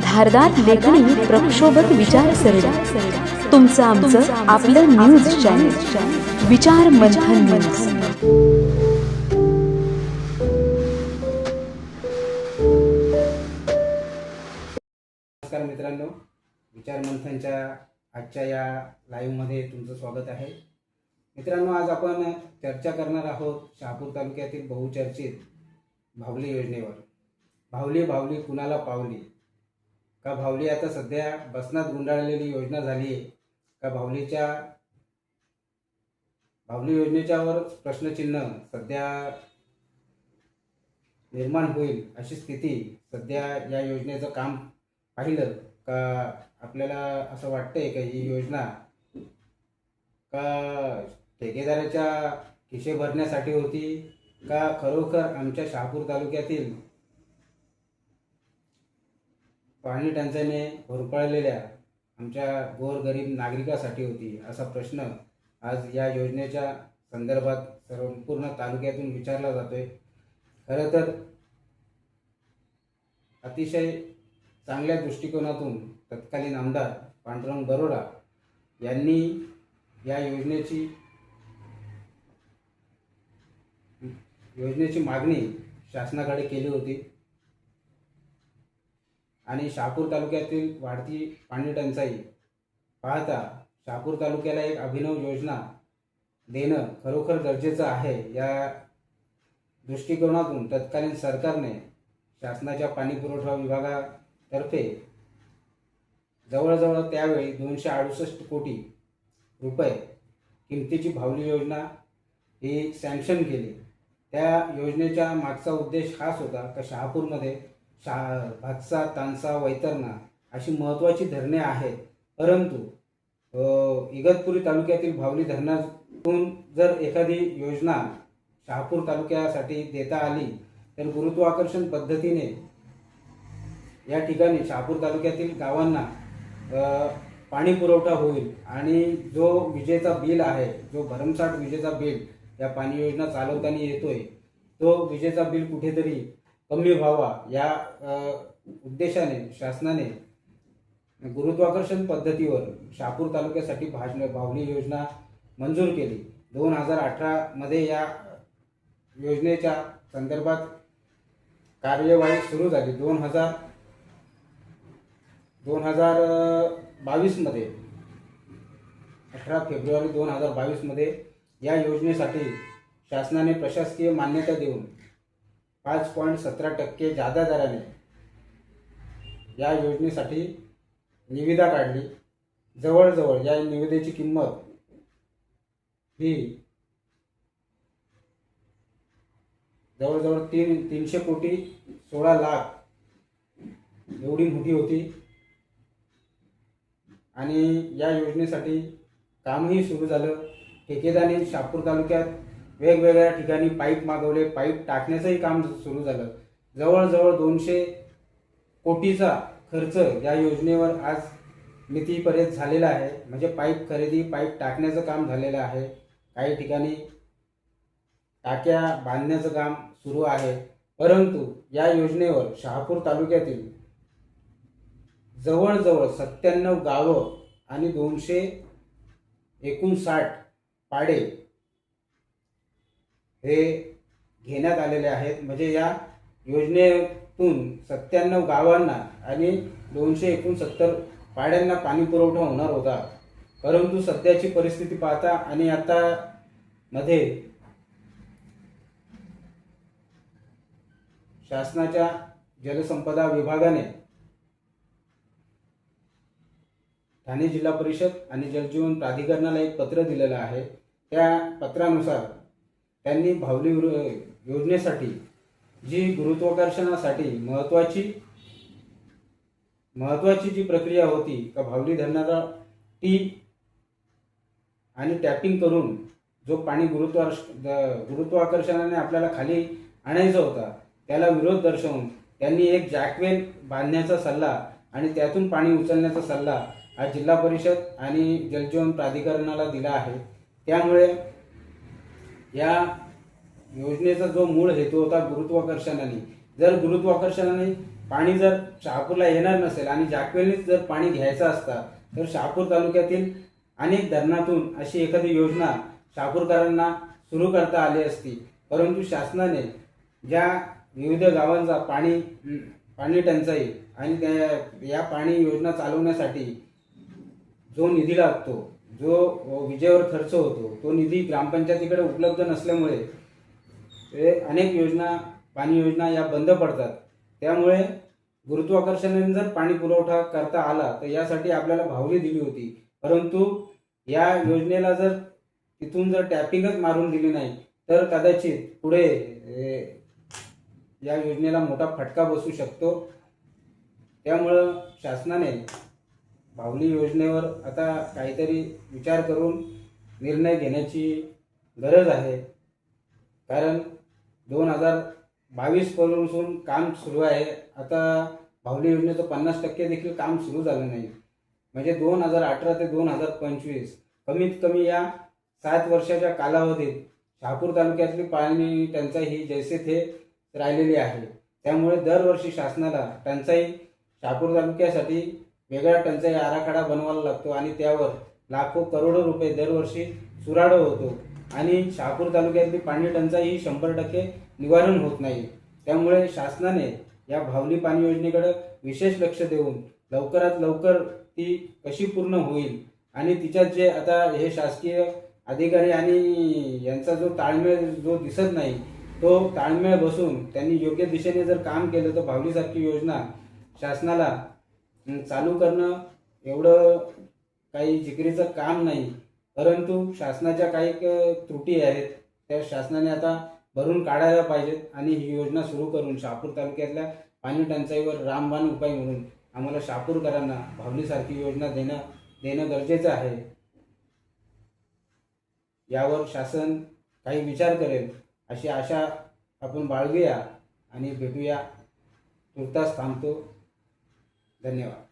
धारदार लेखणी प्रक्षोभक विचारसरणी तुमचं आमचं आपलं न्यूज चॅनल विचार मंथन न्यूज नमस्कार मित्रांनो विचार मंथनच्या आजच्या या लाईव्हमध्ये तुमचं स्वागत आहे. मित्रांनो आज आपण चर्चा करणार आहोत शहापूर तालुक्यातील बहुचर्चित भावली योजनेवर. भावली भावली कुणाला पावली? का भावली आता सध्या बसनात गुंडाळलेली योजना झाली आहे का भावलीच्या भावली योजनेच्यावर प्रश्नचिन्ह सध्या निर्माण होईल अशी स्थिती सध्या या योजनेचं काम पाहिलं का आपल्याला असं वाटतंय का ही योजना का ठेकेदाराच्या खिशे भरण्यासाठी होती का खरोखर आमच्या शहापूर तालुक्यातील पाणी टंचाईने होरपळलेल्या आमच्या गोरगरीब नागरिकासाठी होती असा प्रश्न आज या योजनेच्या संदर्भात संपूर्ण तालुक्यातून विचारला जातोय. खरं तर अतिशय चांगल्या दृष्टिकोनातून तत्कालीन आमदार पांडुरंग बरोडा यांनी या योजनेची योजनेची मागणी शासनाकडे केली होती. आणि शहापूर तालुक्यातील वाढती पाणी टंचाई पाहता शहापूर तालुक्याला एक अभिनव योजना देणं खरोखर गरजेचं आहे. या दृष्टिकोनातून तत्कालीन सरकारने शासनाच्या पाणीपुरवठा विभागातर्फे जवळजवळ त्यावेळी दोनशे अडुसष्ट कोटी रुपये किमतीची भावली योजना ही सँक्शन केली. त्या योजनेच्या मागचा उद्देश हाच होता का शहापूरमध्ये शा भातसा तानसा वैतरणा अशी महत्त्वाची धरणे आहेत. परंतु इगतपुरी तालुक्यातील भावली धरणातून जर एखादी योजना शहापूर तालुक्यासाठी देता आली तर गुरुत्वाकर्षण पद्धतीने या ठिकाणी शहापूर तालुक्यातील गावांना पाणी पुरवठा होईल आणि जो विजेचा बिल आहे जो भरमसाठ विजेचा बिल या पाणी योजना चालवताना येतोय तो विजेचा बिल कुठेतरी कमी व्हावा या उद्देशाने शासनाने गुरुत्वाकर्षण पद्धतीवर शहापूर तालुक्यासाठी भाज भावली योजना मंजूर केली. दोन हजार अठरामध्ये या योजनेच्या संदर्भात कार्यवाही सुरू झाली. दोन हजार दोन हजार बावीसमध्ये अठरा फेब्रुवारी दोन हजार बावीसमध्ये या योजनेसाठी शासनाने प्रशासकीय मान्यता देऊन पाच पॉईंट सतरा टक्के जादा दराने या योजनेसाठी निविदा काढली. जवळजवळ या निविदेची किंमत ही जवळजवळ तीन तीनशे कोटी सोळा लाख एवढी मोठी होती. आणि या योजनेसाठी कामही सुरू झालं. ठेकेदाराने शापूर तालुक्यात वेगवेगळ्या ठिकाणी पाईप मागवले पाईप टाकण्याचंही काम सुरू झालं. जवळजवळ दोनशे कोटीचा खर्च या योजनेवर आज मितीपर्यंत झालेला आहे. म्हणजे पाईप खरेदी पाईप टाकण्याचं काम झालेलं आहे. काही ठिकाणी टाक्या बांधण्याचं काम सुरू आहे. परंतु या योजनेवर शहापूर तालुक्यातील जवळजवळ सत्त्याण्णव गावं आणि दोनशे एकोणसाठ पाडे हे घेण्यात आलेले आहेत. म्हणजे या योजनेतून सत्त्याण्णव गावांना आणि दोनशे एकोणसत्तर पाड्यांना पाणी पुरवठा होणार होता. परंतु सध्याची परिस्थिती पाहता आणि आता मध्ये शासनाच्या जलसंपदा विभागाने ठाणे जिल्हा परिषद आणि जलजीवन प्राधिकरणाला एक पत्र दिलेलं आहे. त्या पत्रानुसार त्यांनी भावली योजनेसाठी जी गुरुत्वाकर्षणासाठी महत्त्वाची महत्त्वाची जी प्रक्रिया होती का भावली धरणारा टी आणि टॅपिंग करून जो पाणी गुरुत्वार्ष गुरुत्वाकर्षणाने आपल्याला खाली आणायचा होता त्याला विरोध दर्शवून त्यांनी एक जॅकवेल बांधण्याचा सल्ला आणि त्यातून पाणी उचलण्याचा सल्ला हा जिल्हा परिषद आणि जलजीवन प्राधिकरणाला दिला आहे. त्यामुळे या योजनेचा जो मूळ हेतू होता गुरुत्वाकर्षणाने. जर गुरुत्वाकर्षणाने पाणी जर शहापूरला येणार नसेल आणि जाकवेलीच जर पाणी घ्यायचं असता तर शहापूर तालुक्यातील अनेक धरणातून अशी एखादी योजना शहापूरकरांना सुरू करता आली असती. परंतु शासनाने ज्या विविध गावांचा पाणी पाणी टंचाई आणि त्या या पाणी योजना चालवण्यासाठी जो निधी लागतो जो विजेवर खर्च होतो तो निधी ग्रामपंचायतीकडे उपलब्ध नसल्यामुळे ते अनेक योजना पाणी योजना या बंद पडतात. त्यामुळे गुरुत्वाकर्षणाने जर पाणी पुरवठा करता आला तर यासाठी आपल्याला भावली दिली होती. परंतु या योजनेला जर तिथून जर टॅपिंगच मारून दिली नाही तर कदाचित पुढे या योजनेला मोठा फटका बसू शकतो. त्यामुळं शासनाने बाहुली योजनेवर आता काहीतरी विचार करून निर्णय घेण्याची गरज आहे. कारण दोन हजार बावीसपासून काम सुरू आहे. आता बाहुली योजनेचं पन्नास टक्के देखील काम सुरू झालं नाही. म्हणजे दोन हजार अठरा ते दोन हजार पंचवीस कमीत कमी या सात वर्षाच्या कालावधीत शहापूर तालुक्यातली पाणी टंचाई ही जैसे थे राहिलेली आहे. त्यामुळे दरवर्षी शासनाला टंचाई शहापूर तालुक्यासाठी वेगळा टंचाई आराखडा बनवायला लागतो आणि त्यावर लाखो करोडो रुपये दरवर्षी सुराडो होतो. आणि शहापूर तालुक्यातली पाणी टंचाई ही शंभर टक्के निवारण होत नाही. त्यामुळे शासनाने या भावली पाणी योजनेकडे विशेष लक्ष देऊन लवकरात लवकर ती कशी पूर्ण होईल आणि तिच्यात जे आता हे शासकीय अधिकारी आणि यांचा जो ताळमेळ जो दिसत नाही तो ताळमेळ बसून त्यांनी योग्य दिशेने जर काम केलं तर भावलीसारखी योजना शासनाला चालू करणं एवढं काही जिकरीचं काम नाही. परंतु शासनाच्या काही त्रुटी आहेत त्या शासनाने आता भरून काढायला पाहिजेत आणि ही योजना सुरू करून शहापूर तालुक्यातल्या पाणी टंचाईवर रामबाण उपाय म्हणून आम्हाला शहापूरकरांना भावलीसारखी योजना देणं देणं गरजेचं आहे. यावर शासन काही विचार करेल अशी आशा आपण बाळगूया आणि भेटूया. तुर्तास थांबतो. धन्यवाद